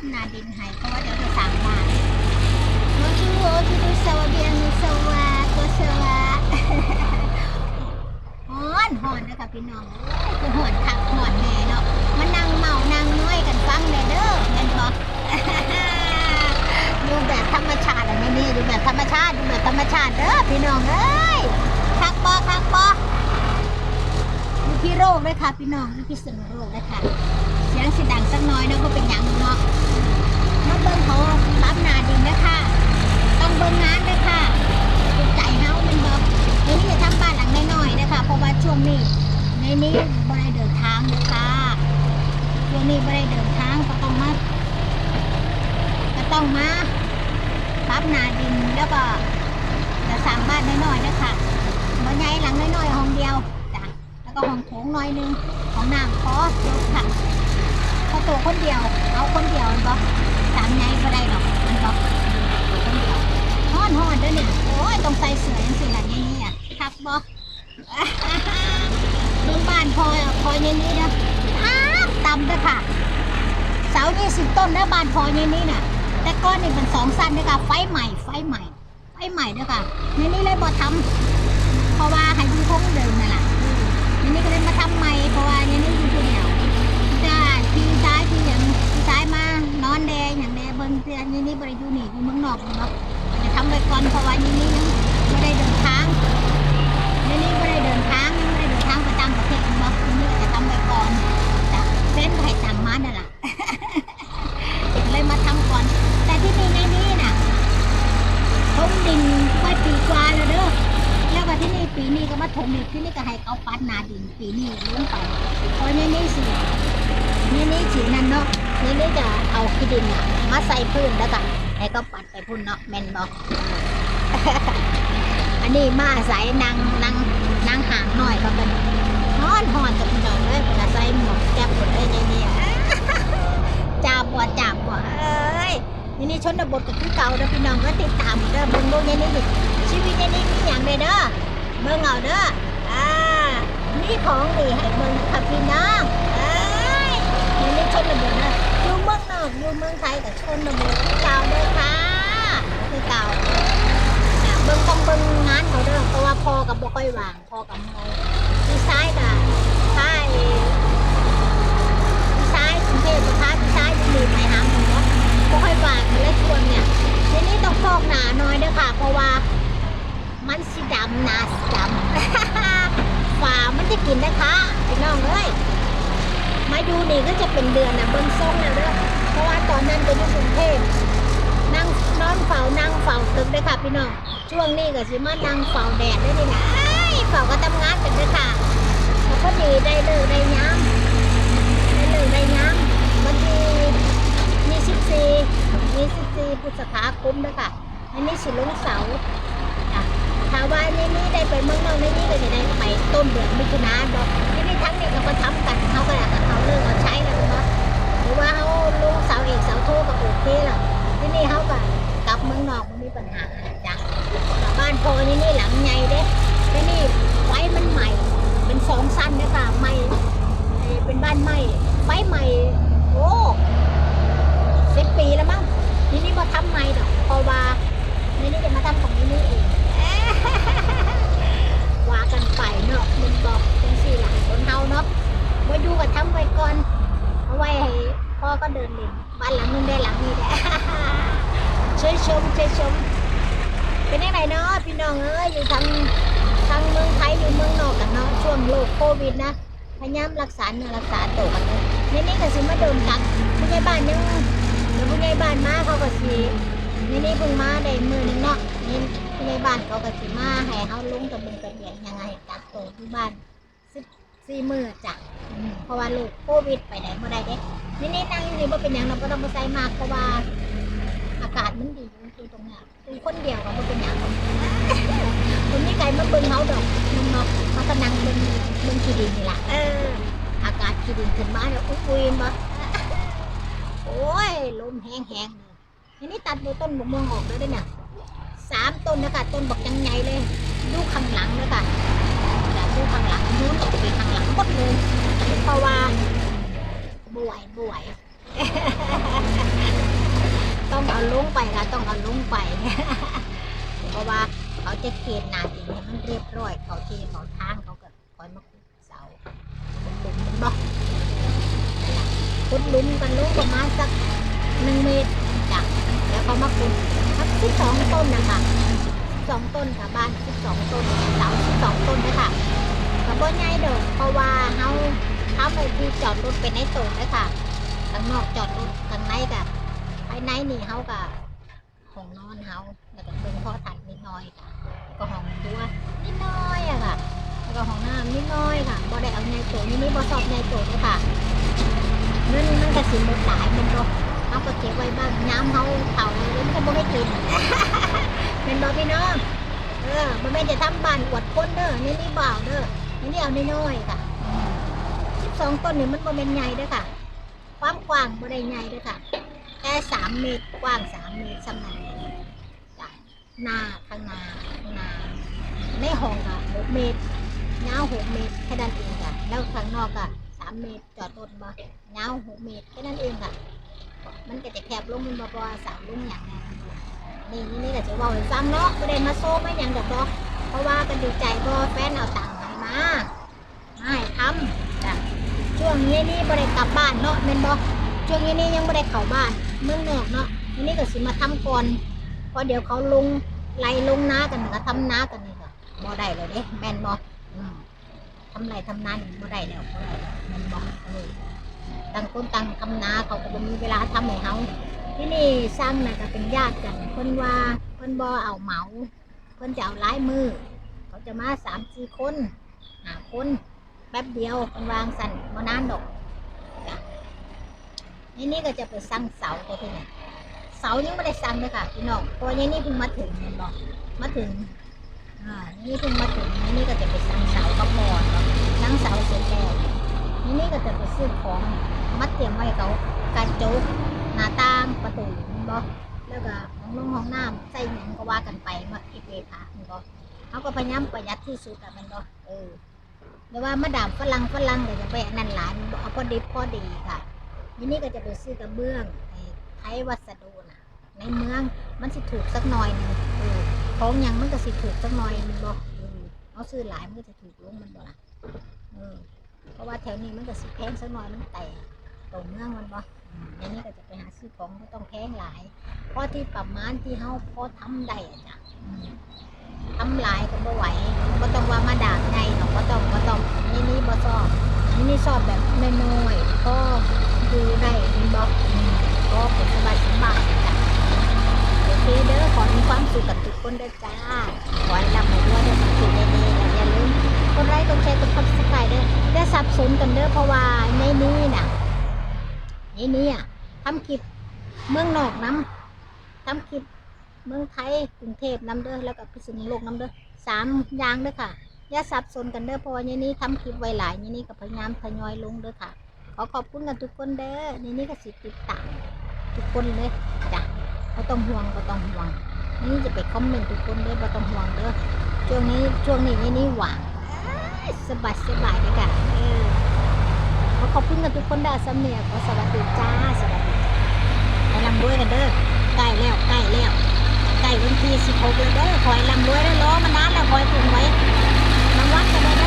ับนาดินให้เพราะว่าเดี๋ยวจะสั่งบ้านโอคิโอคิดูสวัสดีอนุสวาตัวสวาฮอนฮอนเด้อค่ะพี่น้องเอ้ยคือฮอนคักฮอนแน่เนาะมานั่งเมานั่งน้อยกันฟังเด้อเด้อเห็นบ่ดูแบบธรรมชาติอันนี้นี่ดูแบบธรรมชาติดูแบบธรรมชาติเด้อพี่น้องเอ้ยคักบ่คักบ่อยู่ที่โรคเลยค่ะพี่น้องอยู่ที่สนุโรคเลยค่ะเสียงสิดังสักน้อยนะก็เป็นยังเนาะมาเบิ่งเขารับนาดินนะค่ะ ต้องเบิ่งงานเลยค่ะถูกใจเฮามันบอกเดี๋ยวนี้จะทำบ้านหลังน้อยๆนะคะเพราะว่าช่วงนี้ในนี้บ่ได้เดินทางเลยค่ะช่วงนี้บ่ได้เดินทางก็ต้องมาก็ต้องมารั บนาดินแล้วก็จะสร้างบ้านน้อยๆนะคะบ่ใหญ่หลังน้อยๆห้องเดียวจ้ะแล้วก็ห้องโถงน่อยหนึงของน้ำพอจบค่ะพอโตคนเดียวเอาคนเดียวมันบอกสามไงก็ได้หรอกมันบอกคนเดียวฮ้อนฮ้อนเด้อเนี่ยโอ้ยต้องใส่เสื้อยังสิล่ะนี่นี่อะทักบอกเบื้องบ้านพอพออย่างนี้นะอ้าต่ำเด้อค่ะ เสายี่สิบต้นแล้วบ้านพออย่างนี้น่ะ แต่ก้อนนี่เป็นสองสั้นด้อค่ะไฟใหม่ไฟใหม่ไฟใหม่ด้อค่ะในนี้เลยบ่ทำเพราะว่าให้อยู่คงเดิมนั่นแหละอันนี้ก็เลยมาทำใหม่เพราะว่าอันนี้อยู่คนเดียวจ้าที่ซ้ายที่อย่างที่ซ้ายมานอนแดงอย่างแดงเบิ้งเตือนนี่นี่บริยูนี่อยู่เมืองนอกเนาะจะทำไว้ก่อนเพราะว่านี่นี่ยังไม่ได้เดินทางนี่นี่ไม่ได้เดินทางยังไม่ได้เดินทางไปต่างประเทศเนาะนี่นี่ก็จะทำไว้ก่อนจ้ะเส้นไผ่ต่างมานั่นแหละ เลยมาทำก่อน แต่ที่นี่ในนี้น่ะทมดินไว้ปีกว่าแล้วเด้อ แล้วก็ที่นี่ปีนี้ก็มาถมอีกที่นี่ก็ให้เขาปัด นาดินปีนี้ลงไปเพราะนี่นี่สินี่นี่สีนั่นเนาะนี่นี่จะเอาขี้ดินอะมาใส่พื้นแล้วก็ให้เขาปัดไปพุ่นเนาะแม่นเนาะอันนี้มาอาศัยนางนางนางห่างหน่อยก็เป็นฮอนฮอนจะพี่น้องเลยจะใส่หมวกแก๊ปหมดเลยในนี่จับบ่จับบ่เอ้ยนี่นี่ชนบทกับคือเก่าเด้อพี่น้องก็ติดตามเด้อเบิ่งดูนี่นี่ชีวิตในนี้มีอย่างเด้อเบิ่งเอาเด้อ อ่ของดีให้เบิ่งค่ะพี่น้องเอ้ยนี่นี่ชนบทนะอยู่เมืองนอกอยู่เมืองไทยกับชนบทคือเก่าเด้อค่ะคือเก่าน่ะเบิ่งต้องเบิ่งงานเขาเด้อเพราะว่าพอกับบ่ค่อยวางพอกับเมาที่ซ้ายกับซ้ายที่ซ้ายกรุงเทพกับท้าที่ซ้ายมีไปหาหมอบ่ค่อยวางเลยชวนเนี่ยทีนี้ต้องฟอกหนาน่อยเด้อค่ะ เพราะว่ามันสีดำหนาสีดำ ฝามันจะ กินนะคะพี่น้องเอ้ยมาดูนี่ก็จะเป็นเดือนนะเบิ้งทรงแล้วเด้อเพราะว่าตอนนั้นไปอยู่กรุงเทพนั่งนอนเฝ้านั่งเฝ้าตึกเด้ค่ะพี่น้องช่วงนี้ก็สิมานั่งเฝ้าแดดได้ดีนะเอ้ยเฝ้าก็ทำงานกันเด้ค่ะแล้วก็ดีได้เลิกได้ย้ำได้เลิกได้ย้ำวันที่ยี่สิบสี่ยี่สิบสี่พฤษภาคุ้มนะคะอันนี้สิลงเสา ถ้าว่านี่นี่ได้ไปเมืองนอกนี่นี่ก็จะได้ไปต้นเดือนมิถุนาดอกนี่นี่ทั้งนี้ก็ทำกันเขาก็อยากเอาเลิกเอาใช้แล้วเนาะหรือว่าเขาลงเสาเอกเสาโทก็โอเคแล้วที่นี่เขาก็กลับเมืองนอกมันมีปัญหาจ้ะบ้านพอนี่นี่หลังใหญ่เด้ที่นี่ไฟมันใหม่ เป็นสองสั้นนะคะใหม่เอ่อเป็นบ้านใหม่ไฟใหม่โอ้สิบปีแล้วมั้งนี่นี่มาทำใหม่ดอกพราว่านี่นี่จะมาทำของนี่นี่เอง ว่ากันไปเนาะมันบอกเป็นสี่หลังคนเฮาเนาะไว้ดูกับทำไว้ก่อนเอาไว้ให้พ่อก็เดินเล่นบ้านหลังนึงได้หลังนี้แหละช่วยชมช่วยชม เป็นยังไงเนาะพี่น้องเอ้ยอยู่ทางทางเมืองไทยอยู่เมืองนอกกันเนาะช่วงโรคโควิดนะพยายามรักษาเนื้อรักษาตัวกันเลยในนี่ก็สิมาโดนกักผู้ใหญ่บ้านยังเดี๋ยวผู้ใหญ่บ้านมาเขาก็สินี่นี่เพิ่งมาได้มือหนึงเนาะ ผู้ใหญ่บ้านเขาก็สิมาให้เขาลงกับเบิ่งกระเบียนยังไงกักตัวที่บ้านสิบสี่มือจ้ะอืมเพราะว่าลูกโควิดไปไหนบ่ได้เด้นี่นี่นั่งอยู่นี่บ่เป็นหยังเราก็ต้องมาใส่มากเพราะว่าอากาศมันดีอยู่ตรงเนี้ยคือคนเดียวก็บ่เป็นหยังหรอกคนนี้ไกลมาเบิ่งเขาดอกน้องเนาะเขาก็นั่งเบิ่งเบิ่งขี้ดินนี่ล่ะเอออากาศขี้ดินขึ้นมาเนี่ยอุ้ยๆบ่โอ้ยลมแห้งแห้งๆเลยอันนี้ตัดดูต้นมะม่วงออกแล้วด้วยเนี่ย สามต้นนะคะต้นบอกยังไงเลยดูข้างหลังนะคะดูข้างหลังนู้นออกไปข้างหลังหมดเลยเพราะว่าบวยบวยต้องเอาลงไปค่ะต้องเอาลงไป เพราะว่าเขาจะเกณฑ์นาดินให้มันเรียบร้อย เขาเกลียทเขาทางเขาก็คอยมาขุดเสาขุดลุมบล็อกขุดลุมกันลุงประมาณสักหนึ่งเมตร จ้ะแล้วเขามาขุดสักสิบสองต้นนะคะสองต้นค่ะบ้านสิบสองต้นเสาสิบสองต้นเลยค่ะกับเบอร์ใหญ่เด้อเพราะว่าเขาเขาไปที่จอดรถเป็นในโตนเลยค่ะข้างนอกจอดรถข้างในกับภายในนี่เขากับห้องนอนเขาแล้วก็เป็นพ่อถัดนิดหน่อยค่ะแล้วก็ห้องตัวนิดหน้อยอะค่ะแล้วก็ห้องน้ำนิดหน้อยค่ะบ่ได้เอาใหญ่โตนี่นี่บ่สอบใหญ่โตเลยค่ะเงินมันก็สิหมดหลายมันบ่ เอาก็เก็บไว้บ้างย้ำเขาเผาเลยมันก็บ่ให้กินเป็นบ่พี่น้องเออบ่แม่นจะทำบ้านอวดคนเด้อนี่นี่บ่าวเด้อนี่นี่เอาน้อยๆค่ะ12ต้นนี่มันบ่แม่นใหญ่เด้อค่ะ ความกว้างบ่ได้ใหญ่เด้อค่ะแค่3เมตรกว้าง3เมตรสำนันจ้ะหน้าข้างหน้าข้างหน้าในห้องก็6เมตรยาว6เมตรแค่นั้นเองค่ะแล้วข้างนอกก็3เมตรจอดรถบ่ยาว6เมตรแค่นั้นเองค่ะ มันก็จะแคบลงมันบ่เพราะว่าเสาลุงอย่างแน่นี่นี่นี่ก็จะบอกให้ฟังเนาะไม่ได้มาโซ่ไม่หยังดอกดอกเพราะว่ากันดีใจก็แฟนเอาตังค์ให้มามาให้ทำจ้ะช่วงนี้นี่ไม่ได้กลับบ้านเนาะเมนบอกช่วงนี้นี่ยังไม่ได้เข้าบ้านเมืองนอกเนาะนี้ก็สิมาทำก่อนเพราะเดี๋ยวเขาลงไล่ลงนากันก็ทำนากันนี่ก็บ่ได้เลยเด้แม่นบอก ทำไรทำนานี่บ่ได้แล้วบ่ได้แล้วม่นบอกเออต่างคนต่างทำนาเขาก็บ่มีเวลาทำให้เขาที่นี่สร้างน่ะก็เป็นญาติกันเพิ่นว่าเพิ่นบ่เอาเหมาเพิ่นจะเอาหลายมือเขาจะมาสามสี่คนหาคนแป๊บเดียวเพิ่นวางสั่นบ่นานดอกนี่นี่ก็จะไปสร้างเสาตัวที่นี่เสายังไม่ได้สร้างเลยค่ะพี่น้องเพราะว่านี่นี่เพิ่งมาถึงเห็นบ่มาถึง อ่า นี่เพิ่งมาถึงนี่นี่ก็จะไปสร้างเสากับมอนเนาะสร้างเสาเสร็จแล้วนี่นี่ก็จะไปซื้อของมาเตรียมไว้เขากระจกหน้าต่างประตูแม่นบ่แล้วก็ห้องลงห้องน้ำใส่หยังก็ว่ากันไปมาอีกเวทาแม่นบ่เขาก็พยายามประหยัดที่สุดอะแม่นบ่เออแต่ว่ามาดามฝรั่งฝรั่งก็จะไปนันหลานเอาพอดีพอดีค่ะทีนี้ก็จะไปซื้อกระเบื้องไอ้ไทยวัสดุน่ะ ในเมืองมันสิถูกสักหน่อยนึงเออ ของหยังมันก็สิถูกสักหน่อยแม่นบ่เออเอาซื้อหลายมันก็จะถูกลงแมันบ่ล่ะเออเพราะว่าแถวนี้มันก็สิแพงสักหน่อยมันแต่ตรงเมืองมันบ่อืมอันนี้ก็จะไปหาซื้อของก็ต้องแพงหลาย เพราะที่ประมาณที่เฮาพอทำได้อะจ้ะอืมทำหลายก็บ่ไหวก็ต้องว่ามาดามไงเนาะก็ต้องก็ต้องนี่นี่บ่ชอบนี่นี่ชอบแบบน้อยๆก็ดูได้มีบ่อืมก็เป็นสบายสบายๆจ้ะโอเคเด้อขอมีความสุขกับทุก คนเด้อจ้าขอให้ร่ำให้รวยได้มาสุขดีๆและอย่าลืมกดไลค์กดแชร์กดซับสไครต์เด้อได้สับสนกันเด้อเพราะว่าในนี้น่ะนี่เนี่ยทำคลิปเมืองนอกน้ำทำคลิปเมืองไทยกรุงเทพน้ำเด้อแล้วก็พิษณุโลกน้ำเด้อสามอย่างเด้อค่ะอย่าสับสนกันเด้อเพราะว่าในนี่ทำคลิปไว้หลายในนี่ก็พยายามทยอยลงเด้อค่ะ ขอขอบคุณกันทุกคนเด้อในนี่ก็สิติดตามทุกคนเลยจ้ะไม่ต้องห่วงไม่ต้องห่วง นี่จะไปคอมเมนต์ทุกคนเด้อบ่ต้องห่วงเด้อช่วงนี้ช่วงนี้นี่นี่หวานสบายสบายเลยค่ะเออขอขอบคุณกันทุกคนด้าสำเนีขอสวัสดีจ้าสวัสดีไปลำด้วยกันเด้อใกล้แล้วใกล้แล้วใกล้วันที่สิบหกเลยเด้อคอยลำด้วยแล้วล้อมานานแล้วคอยปุ่มไว้มันวัดกันเลย